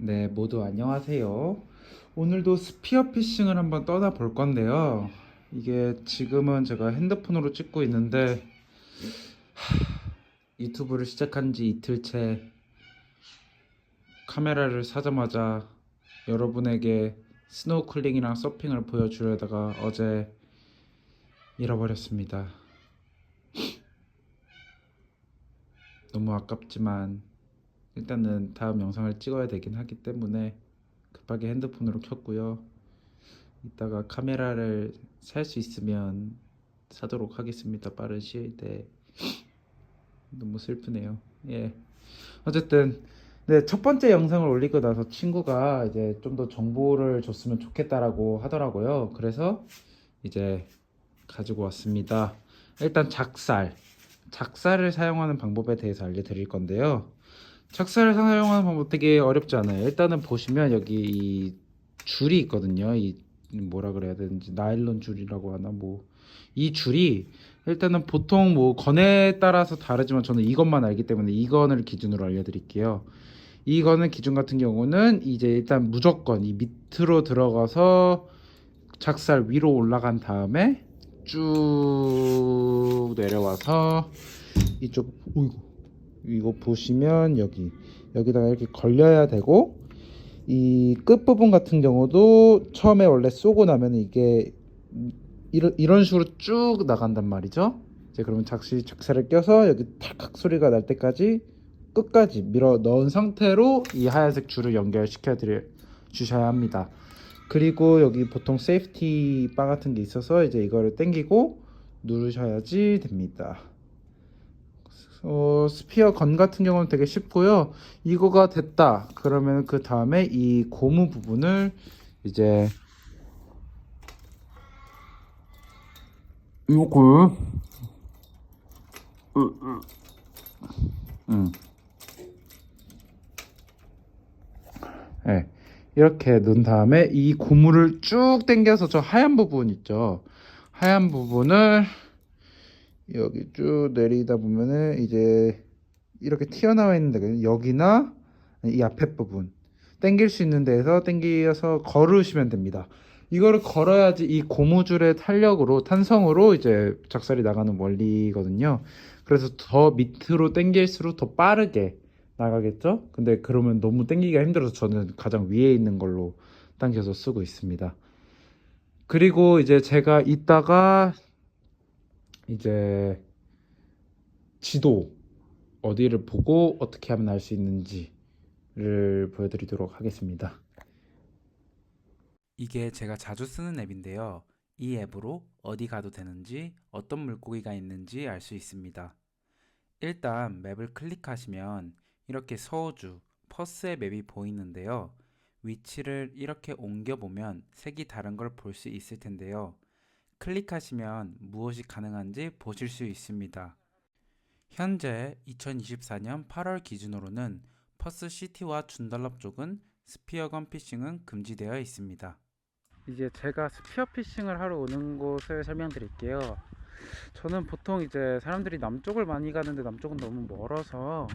네, 모두 안녕하세요. 오늘도 스피어 피싱을 한번 떠나 볼 건데요. 이게 지금은 제가 핸드폰으로 찍고 있는데 하, 유튜브를 시작한 지 이틀째 카메라를 사자마자 여러분에게 스노클링이랑 서핑을 보여주려다가 어제 잃어버렸습니다. 너무 아깝지만 일단은 다음 영상을 찍어야 되긴 하기 때문에 급하게 핸드폰으로 켰고요. 이따가 카메라를 살 수 있으면 사도록 하겠습니다. 빠른 시일 때. 너무 슬프네요. 예. 어쨌든 네, 첫 번째 영상을 올리고 나서 친구가 이제 좀 더 정보를 줬으면 좋겠다라고 하더라고요. 그래서 이제 가지고 왔습니다. 일단 작살. 작살을 사용하는 방법에 대해서 알려드릴 건데요. 작살을 사용하는 방법 되게 어렵지 않아요. 일단은 보시면 여기 이 줄이 있거든요. 이 뭐라 그래야 되는지 나일론 줄이라고 하나 뭐 이 줄이 일단은 보통 뭐 건에 따라서 다르지만 저는 이것만 알기 때문에 이건을 기준으로 알려드릴게요. 이거는 기준 같은 경우는 이제 일단 무조건 이 밑으로 들어가서 작살 위로 올라간 다음에 쭉 내려와서 이쪽 오이고 이거 보시면 여기 여기다가 이렇게 걸려야 되고 이 끝부분 같은 경우도 처음에 원래 쏘고 나면 이게 이런 이런 식으로 쭉 나간단 말이죠. 이제 그러면 작시 작살을 껴서 여기 탁탁 소리가 날 때까지 끝까지 밀어 넣은 상태로 이 하얀색 줄을 연결시켜 드려 주셔야 합니다. 그리고 여기 보통 세이프티 바 같은 게 있어서 이제 이거를 당기고 누르셔야지 됩니다. 어, 스피어 건 같은 경우는 되게 쉽고요. 이거가 됐다. 그러면 그 다음에 이 고무 부분을 이제 요걸 음. 네. 이렇게 넣은 다음에 이 고무를 쭉 당겨서 저 하얀 부분 있죠. 하얀 부분을 여기 쭉 내리다 보면은 이제 이렇게 튀어나와 있는데 여기나 이 앞에 부분 당길 수 있는 데에서 당겨서 걸으시면 됩니다. 이거를 걸어야지 이 고무줄의 탄력으로 탄성으로 이제 작살이 나가는 원리거든요. 그래서 더 밑으로 당길수록 더 빠르게 나가겠죠? 근데 그러면 너무 당기기가 힘들어서 저는 가장 위에 있는 걸로 당겨서 쓰고 있습니다. 그리고 이제 제가 이따가 이제 지도 어디를 보고 어떻게 하면 알 수 있는지를 보여드리도록 하겠습니다. 이게 제가 자주 쓰는 앱인데요. 이 앱으로 어디 가도 되는지 어떤 물고기가 있는지 알 수 있습니다. 일단 맵을 클릭하시면 이렇게 서호주, 퍼스의 맵이 보이는데요. 위치를 이렇게 옮겨보면 색이 다른 걸 볼 수 있을 텐데요. 클릭하시면 무엇이 가능한지 보실 수 있습니다. 현재 2024년 8월 기준으로는 퍼스 시티와 준달럽 쪽은 스피어건 피싱은 금지되어 있습니다. 이제 제가 스피어 피싱을 하러 오는 곳을 설명드릴게요. 저는 보통 이제 사람들이 남쪽을 많이 가는데 남쪽은 너무 멀어서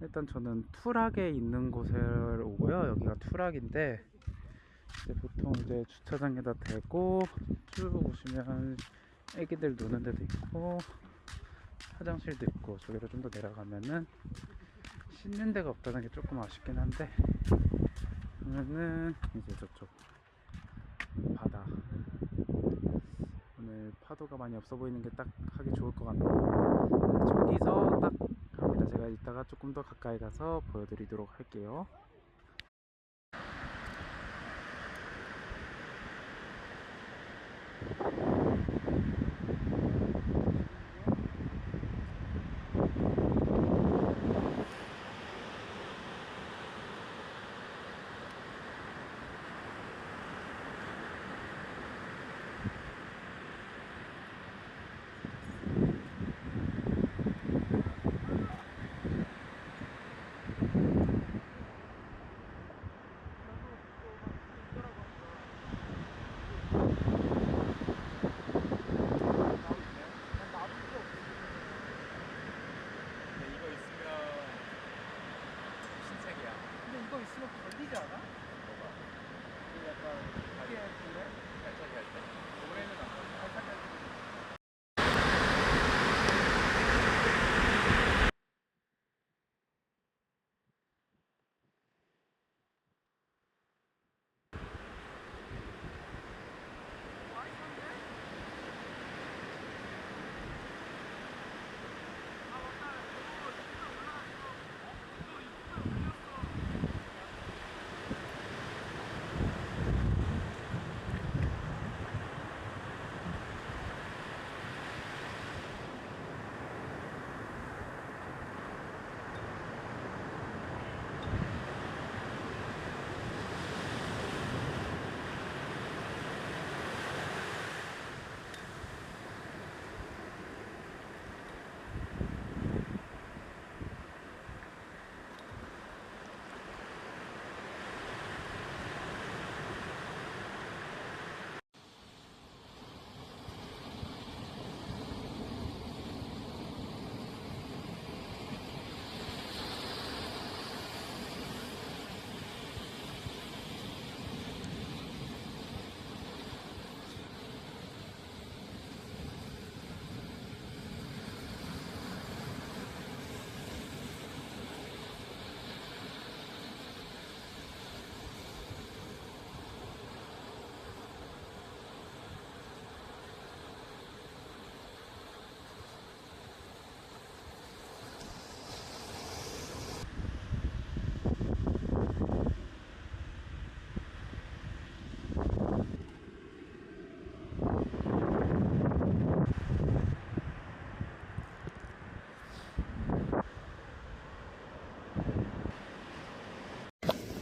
일단 저는 투락에 있는 곳을 오고요. 여기가 투락인데 이제 보통 이제 주차장에다 대고 쭉 오시면 애기들 노는 데도 있고 화장실도 있고 저기로 좀 더 내려가면은 씻는 데가 없다는 게 조금 아쉽긴 한데 그러면은 이제 저쪽 바다. 오늘 파도가 많이 없어 보이는 게 딱 하기 좋을 것 같네요. 저기서 딱 갑니다. 제가 이따가 조금 더 가까이 가서 보여드리도록 할게요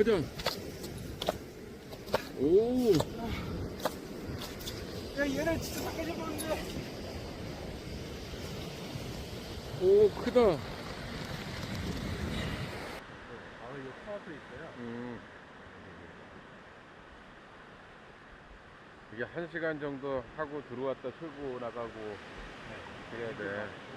그죠? 오, 야, 얘를 진짜 닦아줘 보는데. 오, 크다. 아, 이거 타워도 있어요? 음. 이게 한 시간 정도 하고 들어왔다 틀고 나가고 그래야 돼.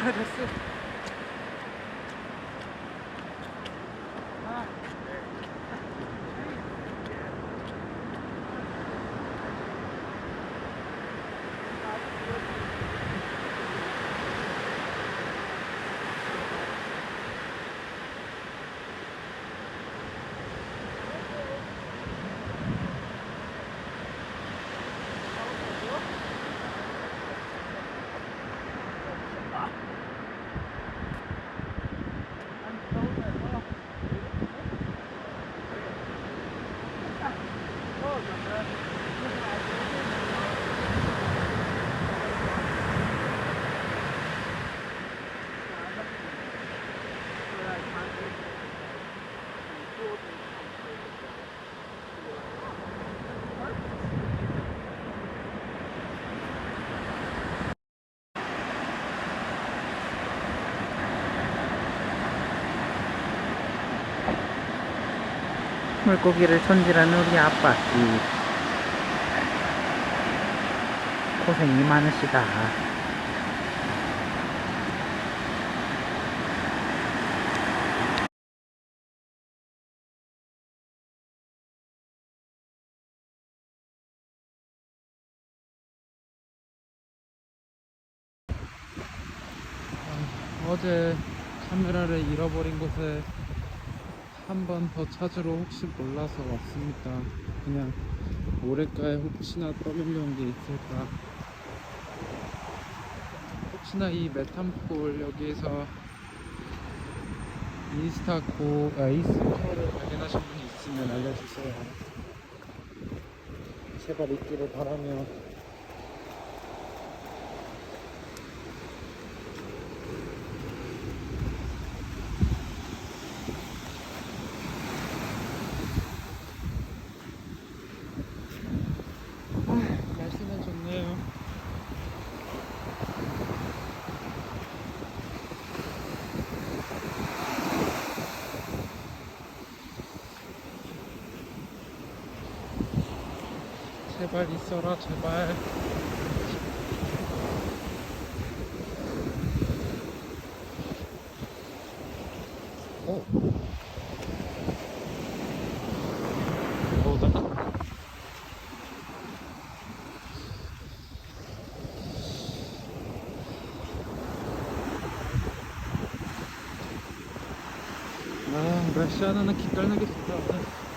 어. 됐어. 아, 물고기를 손질하는 우리 아빠. 이 고생이 많으시다. 어제 카메라를 잃어버린 곳에 한 번 더 찾으러 혹시 몰라서 왔습니다. 그냥 모래가에 혹시나 떠밀려온 게 있을까. 혹시나 이 메탄폴 여기에서 인스타 고, 아, 인스타를 발견하신 분이 있으면 알려주세요. 제발 있기를 바라며 제발 있어라 제발 오. 오, 나 아, 러시아나는 기깔나게 좋다.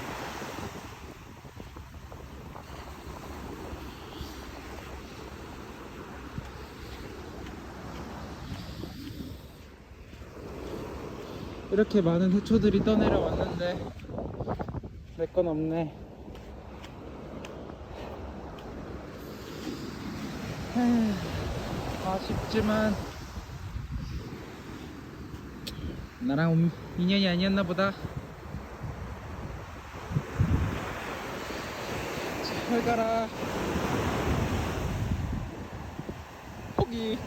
이렇게 많은 해초들이 떠내려 왔는데 내 건 없네. 아쉽지만 나랑 음- 인연이 아니었나 보다. 잘 가라. 포기.